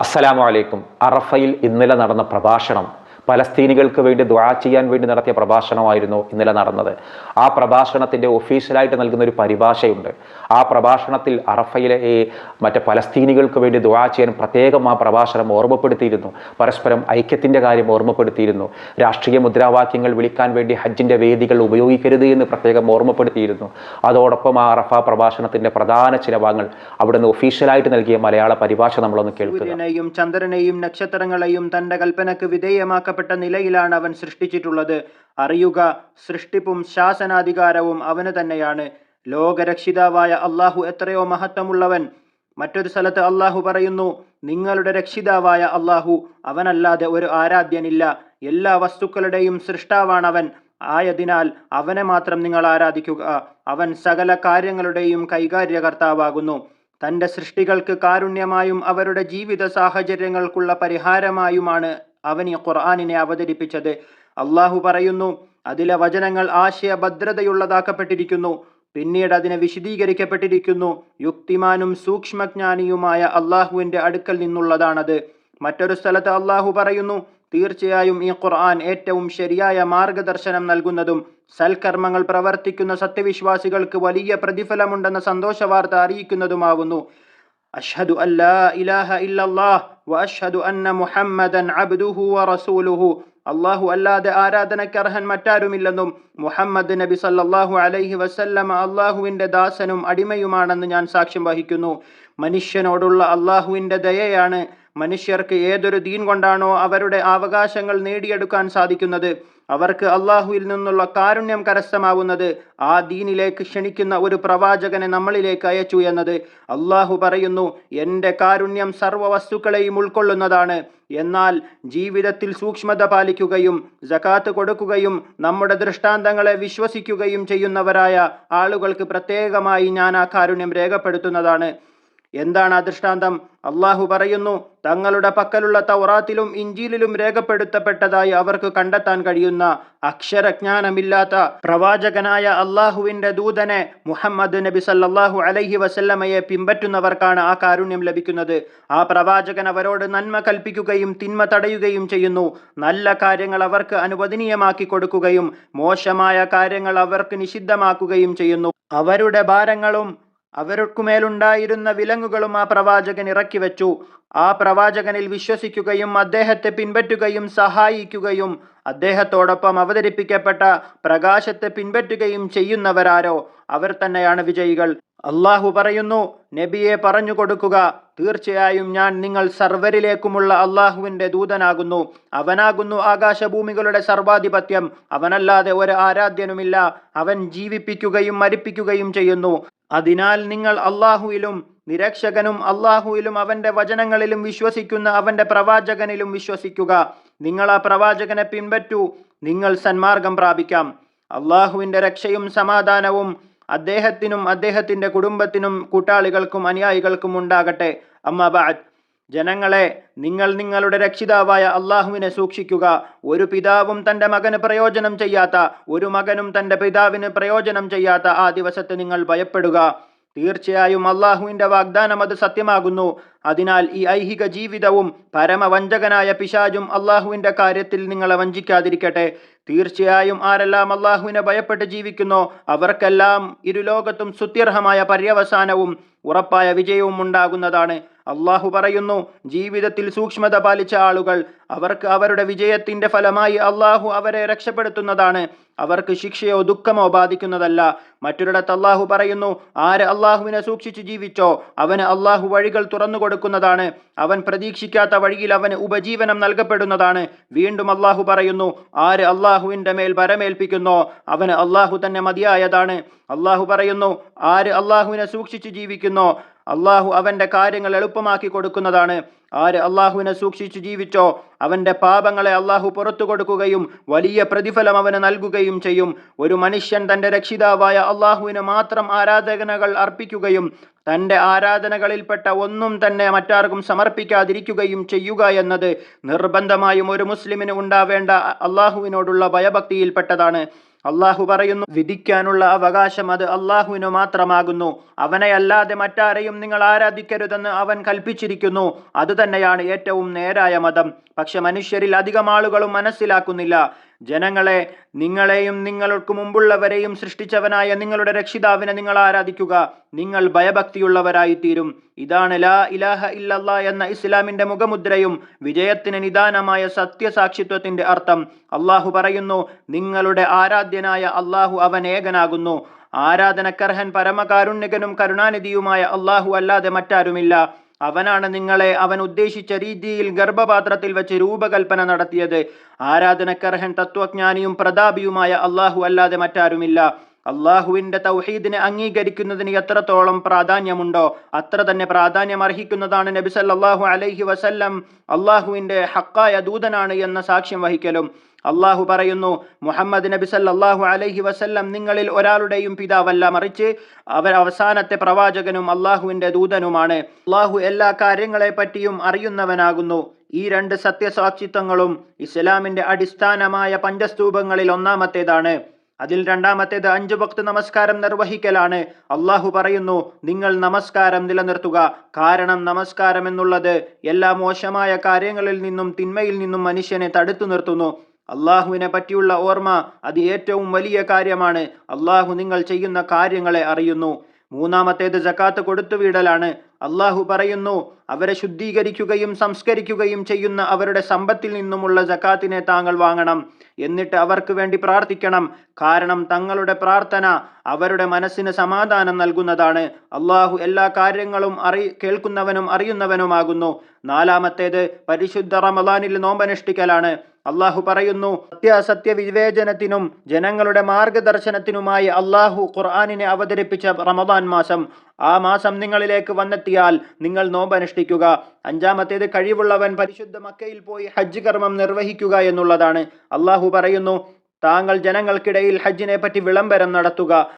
അസ്സലാമു അലൈക്കും. അറഫയിൽ ഇന്നലെ നടന്ന പ്രഭാഷണം പലസ്തീനികൾക്ക് വേണ്ടി ദ്വാ ചെയ്യാൻ വേണ്ടി നടത്തിയ പ്രഭാഷണമായിരുന്നു ഇന്നലെ നടന്നത്. ആ പ്രഭാഷണത്തിന്റെ ഒഫീഷ്യലായിട്ട് നൽകുന്ന ഒരു പരിഭാഷയുണ്ട്. ആ പ്രഭാഷണത്തിൽ അറഫയിലെ ഈ മറ്റേ പലസ്തീനികൾക്ക് വേണ്ടി ദ്വാ ചെയ്യാൻ പ്രത്യേകം ആ പ്രഭാഷണം ഓർമ്മപ്പെടുത്തിയിരുന്നു. പരസ്പരം ഐക്യത്തിന്റെ കാര്യം ഓർമ്മപ്പെടുത്തിയിരുന്നു. രാഷ്ട്രീയ മുദ്രാവാക്യങ്ങൾ വിളിക്കാൻ വേണ്ടി ഹജ്ജിന്റെ വേദികൾ ഉപയോഗിക്കരുത് എന്ന് പ്രത്യേകം ഓർമ്മപ്പെടുത്തിയിരുന്നു. അതോടൊപ്പം ആ അറഫ പ്രഭാഷണത്തിന്റെ പ്രധാന ചില ഭാഗങ്ങൾ നിന്ന് ഒഫീഷ്യലായിട്ട് നൽകിയ മലയാള പരിഭാഷ നമ്മളൊന്ന് കേൾക്കുക. ചന്ദ്രനെയും നക്ഷത്രങ്ങളെയും തന്റെ കൽപ്പനക്ക് വിധേയമാക്കപ്പെട്ട നിലയിലാണ് അവൻ സൃഷ്ടിച്ചിട്ടുള്ളത്. അറിയുക സൃഷ്ടിപ്പും ശാസനാധികാരവും അവന് തന്നെയാണ്. ലോകരക്ഷിതാവായ അള്ളാഹു എത്രയോ മഹത്വമുള്ളവൻ. മറ്റൊരു സ്ഥലത്ത് അള്ളാഹു പറയുന്നു നിങ്ങളുടെ രക്ഷിതാവായ അള്ളാഹു അവനല്ലാതെ ഒരു ആരാധ്യനില്ല. എല്ലാ വസ്തുക്കളുടെയും സൃഷ്ടാവാണവൻ. ആയതിനാൽ അവനെ മാത്രം നിങ്ങൾ ആരാധിക്കുക. അവൻ സകല കാര്യങ്ങളുടെയും കൈകാര്യകർത്താവാകുന്നു. തന്റെ സൃഷ്ടികൾക്ക് കാരുണ്യമായും അവരുടെ ജീവിത സാഹചര്യങ്ങൾക്കുള്ള പരിഹാരമായുമാണ് അവൻ ഈ ഖുർആാനിനെ അവതരിപ്പിച്ചത്. അള്ളാഹു പറയുന്നു അതിലെ വചനങ്ങൾ ആശയഭദ്രതയുള്ളതാക്കപ്പെട്ടിരിക്കുന്നു. പിന്നീട് അതിനെ വിശദീകരിക്കപ്പെട്ടിരിക്കുന്നു. യുക്തിമാനും സൂക്ഷ്മജ്ഞാനിയുമായ അള്ളാഹുവിന്റെ അടുക്കൽ നിന്നുള്ളതാണത്. മറ്റൊരു സ്ഥലത്ത് അള്ളാഹു പറയുന്നു തീർച്ചയായും ഈ ഖുർആൻ ഏറ്റവും ശരിയായ മാർഗദർശനം നൽകുന്നതും സൽക്കർമ്മങ്ങൾ പ്രവർത്തിക്കുന്ന സത്യവിശ്വാസികൾക്ക് വലിയ പ്രതിഫലമുണ്ടെന്ന സന്തോഷ വാർത്ത അറിയിക്കുന്നതുമാവുന്നു. അഷ്ഹദു അല്ലാ ഇലാഹ ഇല്ലല്ലാഹ് വ അഷ്ഹദു അന്ന മുഹമ്മദൻ അബ്ദുഹു വ റസൂലുഹു. അള്ളാഹു അല്ലാതെ ആരാധനയ്ക്ക് അർഹൻ മറ്റാരുമില്ലെന്നും മുഹമ്മദ് നബി സല്ലല്ലാഹു അലൈഹി വസല്ലമ അള്ളാഹുവിന്റെ ദാസനും അടിമയുമാണെന്ന് ഞാൻ സാക്ഷ്യം വഹിക്കുന്നു. മനുഷ്യനോടുള്ള അള്ളാഹുവിന്റെ ദയയാണ് മനുഷ്യർക്ക് ഏതൊരു ദീൻ കൊണ്ടാണോ അവരുടെ അവകാശങ്ങൾ നേടിയെടുക്കാൻ സാധിക്കുന്നത്? അവർക്ക് അള്ളാഹുവിൽ നിന്നുള്ള കാരുണ്യം കരസ്ഥമാവുന്നത് ആ ദീനിലേക്ക് ക്ഷണിക്കുന്ന ഒരു പ്രവാചകനെ നമ്മളിലേക്ക് അയച്ചു എന്നത്. അള്ളാഹു പറയുന്നു എന്റെ കാരുണ്യം സർവ വസ്തുക്കളെയും ഉൾക്കൊള്ളുന്നതാണ്. എന്നാൽ ജീവിതത്തിൽ സൂക്ഷ്മത പാലിക്കുകയും ജക്കാത്ത് കൊടുക്കുകയും നമ്മുടെ ദൃഷ്ടാന്തങ്ങളെ വിശ്വസിക്കുകയും ചെയ്യുന്നവരായ ആളുകൾക്ക് പ്രത്യേകമായി ഞാൻ ആ കാരുണ്യം രേഖപ്പെടുത്തുന്നതാണ്. എന്താണ് ആ ദൃഷ്ടാന്തം അള്ളാഹു പറയുന്നു തങ്ങളുടെ പക്കലുള്ള തൗറാത്തിലും ഇഞ്ചിയിലും രേഖപ്പെടുത്തപ്പെട്ടതായി അവർക്ക് കണ്ടെത്താൻ കഴിയുന്ന അക്ഷരജ്ഞാനമില്ലാത്ത പ്രവാചകനായ അള്ളാഹുവിന്റെ ദൂതനെ മുഹമ്മദ് നബി സല്ലാഹു അലൈഹി വസല്ലമയെ പിൻപറ്റുന്നവർക്കാണ് ആ കാരുണ്യം ലഭിക്കുന്നത്. ആ പ്രവാചകൻ അവരോട് നന്മ കൽപ്പിക്കുകയും തിന്മ തടയുകയും ചെയ്യുന്നു. നല്ല കാര്യങ്ങൾ അവർക്ക് അനുവദനീയമാക്കി കൊടുക്കുകയും മോശമായ കാര്യങ്ങൾ അവർക്ക് നിഷിദ്ധമാക്കുകയും ചെയ്യുന്നു. അവരുടെ ഭാരങ്ങളും അവർക്കുമേലുണ്ടായിരുന്ന വിലങ്ങുകളും ആ പ്രവാചകൻ ഇറക്കി വെച്ചു. ആ പ്രവാചകനിൽ വിശ്വസിക്കുകയും അദ്ദേഹത്തെ പിൻപറ്റുകയും സഹായിക്കുകയും അദ്ദേഹത്തോടൊപ്പം അവതരിപ്പിക്കപ്പെട്ട പ്രകാശത്തെ പിൻപറ്റുകയും ചെയ്യുന്നവരാരോ? അവർ തന്നെയാണ് വിജയികൾ. അള്ളാഹു പറയുന്നു നബിയെ പറഞ്ഞു കൊടുക്കുക. തീർച്ചയായും ഞാൻ നിങ്ങൾ സർവരിലേക്കുമുള്ള അള്ളാഹുവിന്റെ ദൂതനാകുന്നു. അവനാകുന്നു ആകാശഭൂമികളുടെ സർവാധിപത്യം. അവനല്ലാതെ ഒരു ആരാധ്യനുമില്ല. അവൻ ജീവിപ്പിക്കുകയും മരിപ്പിക്കുകയും ചെയ്യുന്നു. അതിനാൽ നിങ്ങൾ അള്ളാഹുവിലും നിരക്ഷകനും അള്ളാഹുവിലും അവന്റെ വചനങ്ങളിലും വിശ്വസിക്കുന്ന അവന്റെ പ്രവാചകനിലും വിശ്വസിക്കുക. നിങ്ങൾ ആ പ്രവാചകനെ പിൻപറ്റൂ. നിങ്ങൾ സന്മാർഗം പ്രാപിക്കാം. അള്ളാഹുവിന്റെ രക്ഷയും സമാധാനവും അദ്ദേഹത്തിനും അദ്ദേഹത്തിന്റെ കുടുംബത്തിനും കൂട്ടാളികൾക്കും അനുയായികൾക്കും ഉണ്ടാകട്ടെ. അമ്മബാദ് ജനങ്ങളെ നിങ്ങൾ നിങ്ങളുടെ രക്ഷിതാവായ അള്ളാഹുവിനെ സൂക്ഷിക്കുക. ഒരു പിതാവും തന്റെ മകന് പ്രയോജനം ചെയ്യാത്ത ഒരു മകനും തന്റെ പിതാവിന് പ്രയോജനം ചെയ്യാത്ത ആ ദിവസത്തെ നിങ്ങൾ ഭയപ്പെടുക. തീർച്ചയായും അള്ളാഹുവിന്റെ വാഗ്ദാനം അത് സത്യമാകുന്നു. അതിനാൽ ഈ ഐഹിക ജീവിതവും പരമവഞ്ചകനായ പിശാജും അള്ളാഹുവിന്റെ കാര്യത്തിൽ നിങ്ങളെ വഞ്ചിക്കാതിരിക്കട്ടെ. തീർച്ചയായും ആരെല്ലാം അള്ളാഹുവിനെ ഭയപ്പെട്ട് ജീവിക്കുന്നോ അവർക്കെല്ലാം ഇരുലോകത്തും സുത്യർഹമായ പര്യവസാനവും ഉറപ്പായ വിജയവും ഉണ്ടാകുന്നതാണ്. അള്ളാഹു പറയുന്നു ജീവിതത്തിൽ സൂക്ഷ്മത പാലിച്ച ആളുകൾ അവർക്ക് അവരുടെ വിജയത്തിന്റെ ഫലമായി അള്ളാഹു അവരെ രക്ഷപ്പെടുത്തുന്നതാണ്. അവർക്ക് ശിക്ഷയോ ദുഃഖമോ ബാധിക്കുന്നതല്ല. മറ്റൊരിടത്ത് അള്ളാഹു പറയുന്നു ആര് അള്ളാഹുവിനെ സൂക്ഷിച്ചു ജീവിച്ചോ അവന് അള്ളാഹു വഴികൾ തുറന്നു കൊടുക്കുന്നതാണ്. അവൻ പ്രതീക്ഷിക്കാത്ത വഴിയിൽ അവന് ഉപജീവനം നൽകപ്പെടുന്നതാണ്. വീണ്ടും അള്ളാഹു പറയുന്നു ആര് അള്ളാഹുവിന്റെ മേൽ ഭരമേൽപ്പിക്കുന്നോ അവന് അള്ളാഹു തന്നെ മതിയായതാണ്. അള്ളാഹു പറയുന്നു ആര് അള്ളാഹുവിനെ സൂക്ഷിച്ച് ജീവിക്കുന്നോ അള്ളാഹു അവന്റെ കാര്യങ്ങൾ എളുപ്പമാക്കി കൊടുക്കുന്നതാണ്. ആര് അള്ളാഹുവിനെ സൂക്ഷിച്ചു ജീവിച്ചോ അവന്റെ പാപങ്ങളെ അള്ളാഹു പുറത്തു കൊടുക്കുകയും വലിയ പ്രതിഫലം അവന് നൽകുകയും ചെയ്യും. ഒരു മനുഷ്യൻ തന്റെ രക്ഷിതാവായ അള്ളാഹുവിന് മാത്രം ആരാധകനകൾ അർപ്പിക്കുകയും തന്റെ ആരാധനകളിൽപ്പെട്ട ഒന്നും തന്നെ മറ്റാർക്കും സമർപ്പിക്കാതിരിക്കുകയും ചെയ്യുക എന്നത് നിർബന്ധമായും ഒരു മുസ്ലിമിന് ഉണ്ടാവേണ്ട അള്ളാഹുവിനോടുള്ള ഭയഭക്തിയിൽപ്പെട്ടതാണ്. അള്ളാഹു പറയുന്നു വിധിക്കാനുള്ള അവകാശം അത് അള്ളാഹുവിനു മാത്രമാകുന്നു. അവനെ അല്ലാതെ മറ്റാരെയും നിങ്ങൾ ആരാധിക്കരുതെന്ന് അവൻ കൽപ്പിച്ചിരിക്കുന്നു. അതുതന്നെയാണ് ഏറ്റവും നേരായ മതം. പക്ഷെ മനുഷ്യരിൽ അധികം ആളുകളും മനസ്സിലാക്കുന്നില്ല. ജനങ്ങളെ നിങ്ങളെയും നിങ്ങൾക്ക് മുമ്പുള്ളവരെയും സൃഷ്ടിച്ചവനായ നിങ്ങളുടെ രക്ഷിതാവിനെ നിങ്ങൾ ആരാധിക്കുക. നിങ്ങൾ ഭയഭക്തിയുള്ളവരായി തീരും ഇതാണ് ലാ ഇലാഹ ഇല്ല എന്ന ഇസ്ലാമിന്റെ മുഖമുദ്രയും വിജയത്തിന് നിദാനമായ സത്യസാക്ഷിത്വത്തിന്റെ അർത്ഥം. അള്ളാഹു പറയുന്നു നിങ്ങളുടെ ആരാധ്യനായ അള്ളാഹു അവൻ ഏകനാകുന്നു. ആരാധനക്കർഹൻ പരമകാരുണ്യകനും കരുണാനിധിയുമായ അള്ളാഹു അല്ലാതെ മറ്റാരുമില്ല. അവനാണ് നിങ്ങളെ അവൻ ഉദ്ദേശിച്ച രീതിയിൽ ഗർഭപാത്രത്തിൽ വെച്ച് രൂപകൽപ്പന നടത്തിയത്. ആരാധനക്കർഹൻ തത്വജ്ഞാനിയും പ്രതാപിയുമായ അള്ളാഹു അല്ലാതെ മറ്റാരുമില്ല. അള്ളാഹുവിന്റെ തൗഹീദിനെ അംഗീകരിക്കുന്നതിന് എത്രത്തോളം പ്രാധാന്യമുണ്ടോ അത്ര തന്നെ പ്രാധാന്യം അർഹിക്കുന്നതാണ് നബി സല്ലാഹു അലൈഹി വസല്ലം. അള്ളാഹുവിന്റെ ഹക്കായ ദൂതനാണ് എന്ന സാക്ഷ്യം വഹിക്കലും. അള്ളാഹു പറയുന്നു മുഹമ്മദ് നബി സല്ലാഹു അലൈഹി വസല്ലം നിങ്ങളിൽ ഒരാളുടെയും പിതാവല്ല മറിച്ച് അവർ അവസാനത്തെ പ്രവാചകനും അള്ളാഹുവിന്റെ ദൂതനുമാണ്. അള്ളാഹു എല്ലാ കാര്യങ്ങളെ പറ്റിയും അറിയുന്നവനാകുന്നു. ഈ രണ്ട് സത്യസാക്ഷിത്വങ്ങളും ഇസ്ലാമിന്റെ അടിസ്ഥാനമായ പഞ്ചസ്തൂപങ്ങളിൽ ഒന്നാമത്തേതാണ്. അതിൽ രണ്ടാമത്തേത് അഞ്ചു ഭക്ത് നമസ്കാരം നിർവഹിക്കലാണ്. അള്ളാഹു പറയുന്നു നിങ്ങൾ നമസ്കാരം നിലനിർത്തുക. കാരണം നമസ്കാരം എന്നുള്ളത് എല്ലാ മോശമായ കാര്യങ്ങളിൽ നിന്നും തിന്മയിൽ നിന്നും മനുഷ്യനെ തടുത്തു നിർത്തുന്നു. അള്ളാഹുവിനെ പറ്റിയുള്ള ഓർമ്മ അത് ഏറ്റവും വലിയ കാര്യമാണ്. അള്ളാഹു നിങ്ങൾ ചെയ്യുന്ന കാര്യങ്ങളെ അറിയുന്നു. മൂന്നാമത്തേത് ജക്കാത്ത് കൊടുത്തുവിടലാണ് അള്ളാഹു പറയുന്നു അവരെ ശുദ്ധീകരിക്കുകയും സംസ്കരിക്കുകയും ചെയ്യുന്ന അവരുടെ സമ്പത്തിൽ നിന്നുമുള്ള ജക്കാത്തിനെ താങ്കൾ വാങ്ങണം. എന്നിട്ട് അവർക്ക് വേണ്ടി പ്രാർത്ഥിക്കണം. കാരണം തങ്ങളുടെ പ്രാർത്ഥന അവരുടെ മനസ്സിന് സമാധാനം നൽകുന്നതാണ്. അള്ളാഹു എല്ലാ കാര്യങ്ങളും അറി കേൾക്കുന്നവനും അറിയുന്നവനുമാകുന്നു. നാലാമത്തേത് പരിശുദ്ധ റമദാനിൽ നോമ്പനുഷ്ഠിക്കലാണ്. അള്ളാഹു പറയുന്നു സത്യാസത്യ വിവേചനത്തിനും ജനങ്ങളുടെ മാർഗദർശനത്തിനുമായി അള്ളാഹു ഖുർആാനിനെ അവതരിപ്പിച്ച റമദാൻ മാസം. ആ മാസം നിങ്ങളിലേക്ക് വന്നെത്തിയാൽ നിങ്ങൾ നോമ്പനുഷ്ഠിക്കുക. അഞ്ചാമത്തേത് കഴിവുള്ളവൻ പരിശുദ്ധ മക്കയിൽ പോയി ഹജ്ജ് കർമ്മം നിർവഹിക്കുക എന്നുള്ളതാണ്. അള്ളാഹു പറയുന്നു താങ്കൾ ജനങ്ങൾക്കിടയിൽ ഹജ്ജിനെ പറ്റി വിളംബരം നടത്തുക.